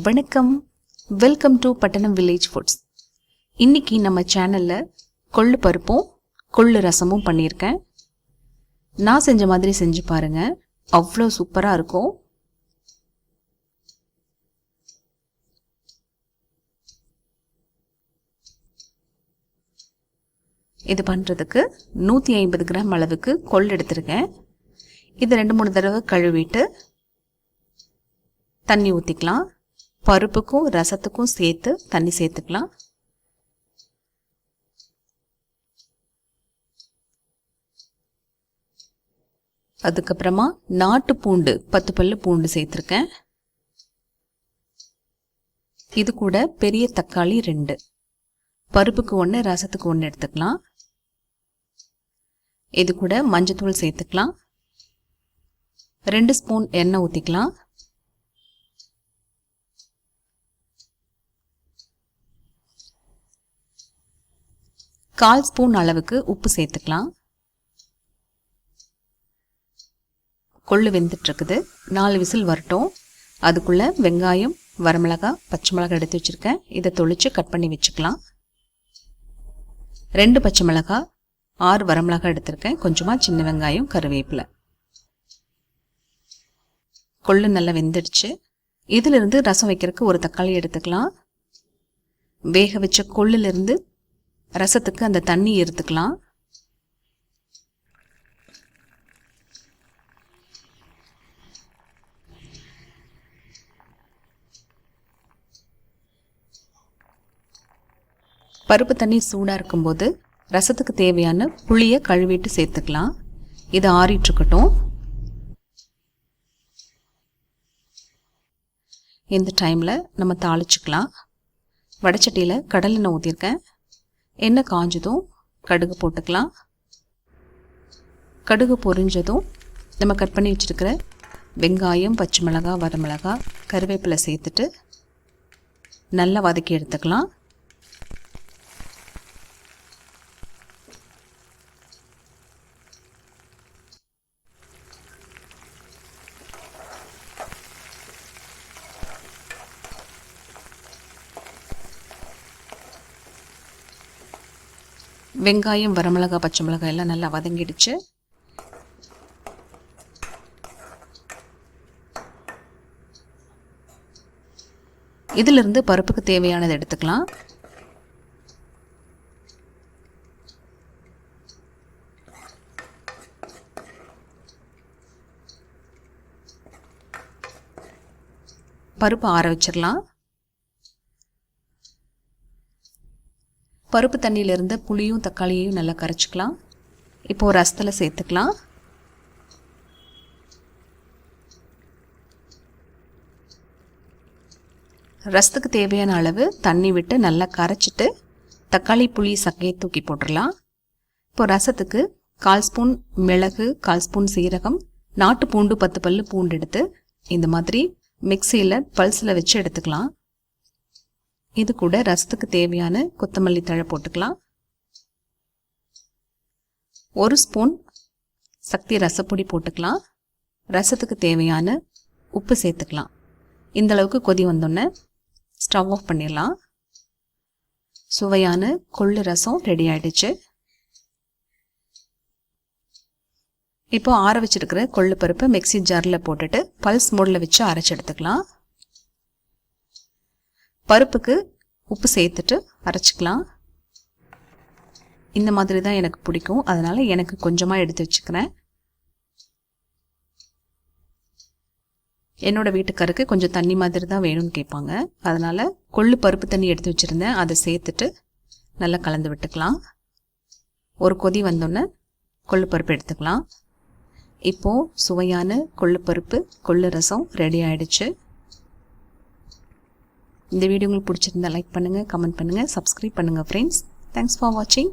வணக்கம். Welcome to Pattanam village foods இன்னைக்கு நம்ம சேனலில் கொள்ளு பருப்பும் கொள்ளு ரசமும் பண்ணியிருக்கேன். நான் செஞ்ச மாதிரி செஞ்சு பாருங்கள் அவ்வளோ சூப்பராக இருக்கும். இது பண்ணுறதுக்கு நூற்றி ஐம்பது கிராம் அளவுக்கு கொள்ளு எடுத்திருக்கேன். இது ரெண்டு மூணு தடவை கழுவிட்டு தண்ணி ஊற்றிக்கலாம் பருப்புக்கும் ரசத்துக்கும் சேர்த்து தண்ணி சேர்த்துக்கலாம். அதுக்கப்புறமா நாட்டு பூண்டு பத்து பல்லு பூண்டு சேர்த்துருக்கேன். இது கூட பெரிய தக்காளி ரெண்டு. பருப்புக்கு ஒன்று ரசத்துக்கு ஒன்று எடுத்துக்கலாம். இது கூட மஞ்சத்தூள் சேர்த்துக்கலாம். ரெண்டு ஸ்பூன் எண்ணெய் ஊற்றிக்கலாம் கால் ஸ்பூன் அளவுக்கு உப்பு சேர்த்துக்கலாம். கொள்ளு வெந்துட்டுருக்குது. நாலு விசில் வரட்டும். அதுக்குள்ளே வெங்காயம் வரமிளகா பச்சை மிளகாய் எடுத்து வச்சுருக்கேன். இதை தொளித்து கட் பண்ணி வச்சுக்கலாம். ரெண்டு பச்சை மிளகா ஆறு வரமிளகாய் எடுத்திருக்கேன். கொஞ்சமாக சின்ன வெங்காயம் கருவேப்பிலை. கொள்ளு நல்லா வெந்துடுச்சு. இதிலிருந்து ரசம் வைக்கிறதுக்கு ஒரு தக்காளி எடுத்துக்கலாம். வேக வச்ச கொள்ளுலேருந்து ரசத்துக்கு அந்த தண்ணி எடுத்துக்கலாம். பருப்பு தண்ணி சூடாக இருக்கும்போது ரசத்துக்கு தேவையான புளியை கழுவிட்டு சேர்த்துக்கலாம். இது ஆறிட்டுருக்கட்டும். இந்த டைமில் நம்ம தாளிச்சுக்கலாம். வடச்சட்டியில் கடலெண்ணெய் ஊற்றிருக்கேன் எண்ணெய் காஞ்சதும் கடுகு போட்டுக்கலாம். கடுகு பொரிஞ்சதும் நம்ம கட் பண்ணி வச்சுருக்கிற வெங்காயம் பச்சை மிளகா வரமிளகா கருவேப்பிலை சேர்த்துட்டு நல்லா வதக்கி எடுத்துக்கலாம். வெங்காயம் வரமிளகா பச்சை மிளகாய் எல்லாம் நல்லா வதங்கிடுச்சு. இதிலிருந்து பருப்புக்கு தேவையானதை எடுத்துக்கலாம். பருப்பு ஆற வச்சிடலாம் பருப்பு தண்ணியிலேருந்து புளியும் தக்காளியையும் நல்லா கரைச்சிக்கலாம். இப்போது ரசத்தில் சேர்த்துக்கலாம். ரசத்துக்கு தேவையான அளவு தண்ணி விட்டு நல்லா கரைச்சிட்டு தக்காளி புளி சக்கையை தூக்கி போட்டுடலாம். இப்போ ரசத்துக்கு கால் ஸ்பூன் மிளகு கால் ஸ்பூன் சீரகம் நாட்டு பூண்டு பத்து பல் பூண்டு எடுத்து இந்த மாதிரி மிக்சியில் பல்ஸில் வச்சு எடுத்துக்கலாம். இது கூட ரசத்துக்கு தேவையான கொத்தமல்லி தழை போட்டுக்கலாம். ஒரு ஸ்பூன் சக்தி ரசப்பொடி போட்டுக்கலாம். ரசத்துக்கு தேவையான உப்பு சேர்த்துக்கலாம். இந்த அளவுக்கு கொதி வந்தோடனே ஸ்டவ் ஆஃப் பண்ணிடலாம். சுவையான கொள்ளு ரசம் ரெடி ஆயிடுச்சு. இப்போ ஆற வச்சிருக்கிற கொள்ளு பருப்பை மிக்சி ஜாரில் போட்டுட்டு பல்ஸ் மோடில் வச்சு அரைச்சி எடுத்துக்கலாம். பருப்புக்கு உப்பு சேர்த்துட்டு அரைச்சிக்கலாம். இந்த மாதிரி தான் எனக்கு பிடிக்கும். அதனால் எனக்கு கொஞ்சமாக எடுத்து வச்சுக்கிறேன். என்னோட வீட்டுக்காருக்கு கொஞ்சம் தண்ணி மாதிரி தான் வேணும்னு கேட்பாங்க. அதனால் கொள்ளு பருப்பு தண்ணி எடுத்து வச்சுருந்தேன். அதை சேர்த்துட்டு நல்லா கலந்து விட்டுக்கலாம். ஒரு கொதி வந்தோடனே கொள்ளு பருப்பு எடுத்துக்கலாம். இப்போது சுவையான கொள்ளு பருப்பு கொள்ளு ரசம் ரெடி ஆயிடுச்சு. இந்த வீடியோ உங்களுக்கு பிடிச்சிருந்தா லைக் பண்ணுங்கள் கமெண்ட் பண்ணுங்கள் சப்ஸ்கிரைப் பண்ணுங்கள் ஃப்ரெண்ட்ஸ் தேங்க்ஸ் ஃபார் வாட்சிங்